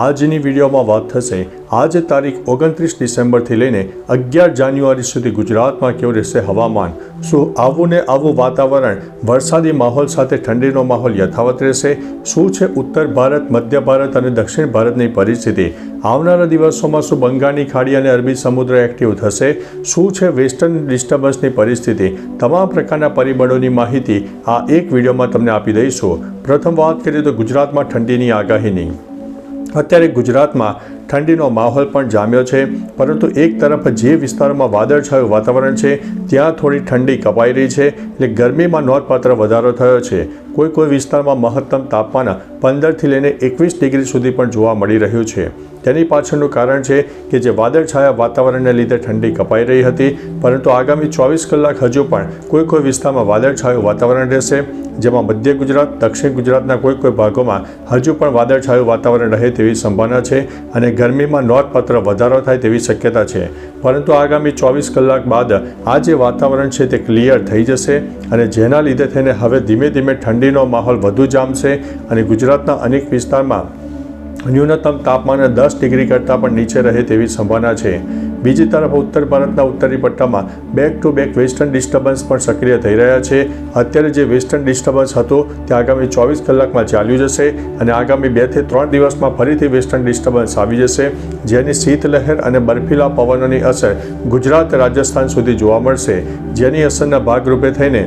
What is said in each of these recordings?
આજની વિડીયોમાં વાત થશે, આજે તારીખ ઓગણત્રીસ ડિસેમ્બરથી લઈને અગિયાર જાન્યુઆરી સુધી ગુજરાતમાં કેવું રહેશે હવામાન? શું આવું ને આવું વાતાવરણ, વરસાદી માહોલ સાથે ઠંડીનો માહોલ યથાવત રહેશે? શું છે ઉત્તર ભારત, મધ્ય ભારત અને દક્ષિણ ભારતની પરિસ્થિતિ? આવનારા દિવસોમાં શું બંગાળની ખાડી અને અરબી સમુદ્ર એક્ટિવ થશે? શું છે વેસ્ટર્ન ડિસ્ટર્બન્સની પરિસ્થિતિ? તમામ પ્રકારના પરિબળોની માહિતી આ એક વિડીયોમાં તમને આપી દઈશું. પ્રથમ વાત કરીએ તો ગુજરાતમાં ઠંડીની આગાહીની. અત્યારે ગુજરાતમાં ઠંડીનો માહોલ પણ જામ્યો છે, પરંતુ એક તરફ જે વિસ્તારોમાં વાદળછાયું વાતાવરણ છે, ત્યાં થોડી ઠંડી કપાઈ રહી છે એટલે ગરમીમાં નોંધપાત્ર વધારો થયો છે. કોઈ કોઈ વિસ્તારમાં મહત્તમ તાપમાન પંદરથી લઈને એકવીસ ડિગ્રી સુધી પણ જોવા મળી રહ્યું છે. તેની પાછળનું કારણ છે કે જે વાદળછાયા વાતાવરણને લીધે ઠંડી કપાઈ રહી હતી, પરંતુ આગામી ચોવીસ કલાક હજુ પણ કોઈ કોઈ વિસ્તારમાં વાદળછાયું વાતાવરણ રહેશે, જેમાં મધ્ય ગુજરાત, દક્ષિણ ગુજરાતના કોઈ કોઈ ભાગોમાં હજુ પણ વાદળછાયું વાતાવરણ રહે તેવી સંભાવના છે અને ગરમીમાં નોંધપાત્ર વધારો થાય તેવી શક્યતા છે. પરંતુ આગામી ચોવીસ કલાક બાદ આ જે વાતાવરણ છે તે ક્લિયર થઈ જશે અને જેના લીધે થઈને હવે ધીમે ધીમે ઠંડીનો માહોલ વધુ જામશે અને ગુજરાતના અનેક વિસ્તારમાં ન્યૂનતમ તાપમાન દસ ડિગ્રી કરતાં પણ નીચે રહે તેવી સંભાવના છે. બીજી તરફ ઉત્તર ભારતના ઉત્તરી પટ્ટામાં back to back western disturbance પણ સક્રિય થઈ રહ્યા છે. અત્યારે જે વેસ્ટર્ન ડિસ્ટર્બન્સ હતું, તે આગામી ચોવીસ કલાકમાં ચાલ્યું જશે અને આગામી બેથી ત્રણ દિવસમાં ફરીથી વેસ્ટર્ન ડિસ્ટર્બન્સ આવી જશે, જેની શીતલહેર અને બર્ફીલા પવનોની અસર ગુજરાત, રાજસ્થાન સુધી જોવા મળશે. જેની અસરના ભાગરૂપે થઈને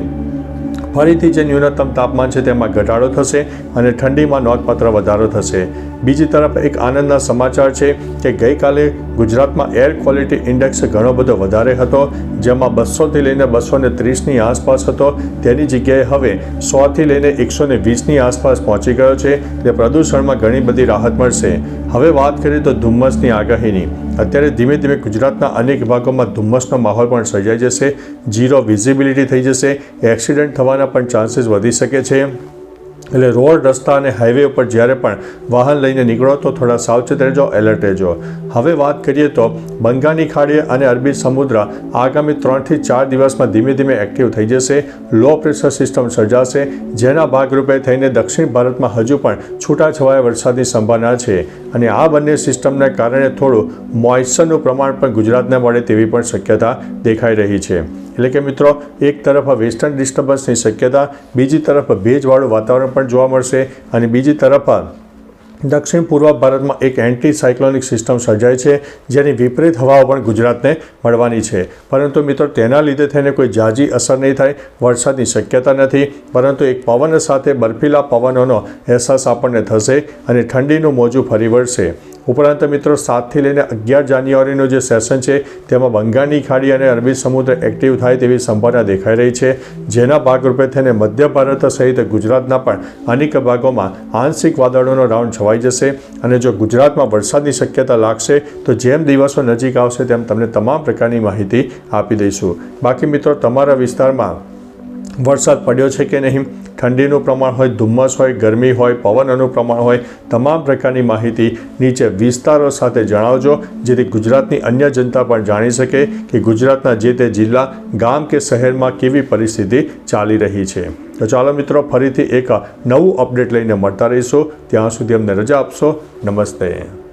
ફરીથી જે ન્યૂનતમ તાપમાન છે તેમાં ઘટાડો થશે અને ઠંડીમાં નોંધપાત્ર વધારો થશે. બીજી તરફ એક આનંદના સમાચાર છે કે ગઈકાલે ગુજરાતમાં એર ક્વોલિટી ઇન્ડેક્સ ઘણો બધો વધારે હતો, જેમાં બસોથી લઈને બસો ને ત્રીસની આસપાસ હતો. તેની જગ્યાએ હવે સોથી લઈને એકસો ને વીસની આસપાસ પહોંચી ગયો છે તે પ્રદૂષણમાં ઘણી બધી રાહત મળશે. હવે વાત કરીએ તો ધુમ્મસની આગાહીની. અત્યારે ધીમે ધીમે ગુજરાતના અનેક ભાગોમાં ધુમ્મસનો માહોલ પણ સર્જાઈ જશે. ઝીરો વિઝિબિલિટી થઈ જશે. એક્સિડન્ટ થવાના પણ ચાન્સીસ વધી શકે છે. એટલે રોડ, રસ્તા અને હાઈવે ઉપર જ્યારે પણ વાહન લઈને નીકળો તો થોડા સાવચેત રહેજો એલર્ટ રહેજો. હવે વાત કરીએ તો બંગાળની ખાડી અને અરબી સમુદ્ર આગામી ત્રણથી ચાર દિવસમાં ધીમે ધીમે એક્ટિવ થઈ જશે. લો પ્રેશર સિસ્ટમ સર્જાશે, જેના ભાગરૂપે થઈને દક્ષિણ ભારતમાં હજુ પણ છૂટાછવાયા વરસાદની સંભાવના છે. અને આ બંને સિસ્ટમને કારણે થોડું મોઇશ્ચરનું પ્રમાણ પણ ગુજરાતને મળે તેવી પણ શક્યતા દેખાઈ રહી છે. એટલે કે મિત્રો, એક તરફ વેસ્ટર્ન ડિસ્ટર્બન્સની શક્યતા, બીજી તરફ ભેજવાળું વાતાવરણ પણ જોવા મળશે અને બીજી તરફ દક્ષિણ પૂર્વ ભારતમાં એક એન્ટી સાયક્લોનિક સિસ્ટમ સર્જાય છે, જેની વિપરીત હવાઓ પણ ગુજરાતને મળવાની છે. પરંતુ મિત્રો, તેના લીધે થઈને કોઈ જાજી અસર નહીં થાય, વરસાદની શક્યતા નથી, પરંતુ એક પવન સાથે બર્ફીલા પવનોનો અહેસાસ આપણને થશે અને ઠંડીનું મોજું ફરી વળશે. ઉપરાંત મિત્રો, સાતથી લઈને અગિયાર જાન્યુઆરીનું જે સેશન છે, તેમાં બંગાળની ખાડી અને અરબી સમુદ્ર એક્ટિવ થાય તેવી સંભાવના દેખાઈ રહી છે. જેના ભાગરૂપે થઈને મધ્ય ભારત સહિત ગુજરાતના પણ અનેક ભાગોમાં આંશિક વાદળોનો રાઉન્ડ છવાઈ જશે. અને જો ગુજરાતમાં વરસાદની શક્યતા લાગશે, તો જેમ દિવસો નજીક આવશે, તેમ તમને તમામ પ્રકારની માહિતી આપી દઈશું. બાકી મિત્રો, તમારા વિસ્તારમાં વરસાદ પડ્યો છે કે નહીં? ઠંડીનું પ્રમાણ હોય, ધુમ્મસ હોય, ગરમી હોય, પવનનું પ્રમાણ હોય, તમામ પ્રકારની માહિતી નીચે વિસ્તારો સાથે જણાવજો, જેથી ગુજરાતની અન્ય જનતા પણ જાણી શકે કે ગુજરાતના જે તે જિલ્લા, ગામ કે શહેરમાં કેવી પરિસ્થિતિ ચાલી રહી છે. તો ચાલો મિત્રો, ફરીથી એક નવું અપડેટ લઈને મળતા રહીશું. ત્યાં સુધી અમને રજા આપશો. નમસ્તે.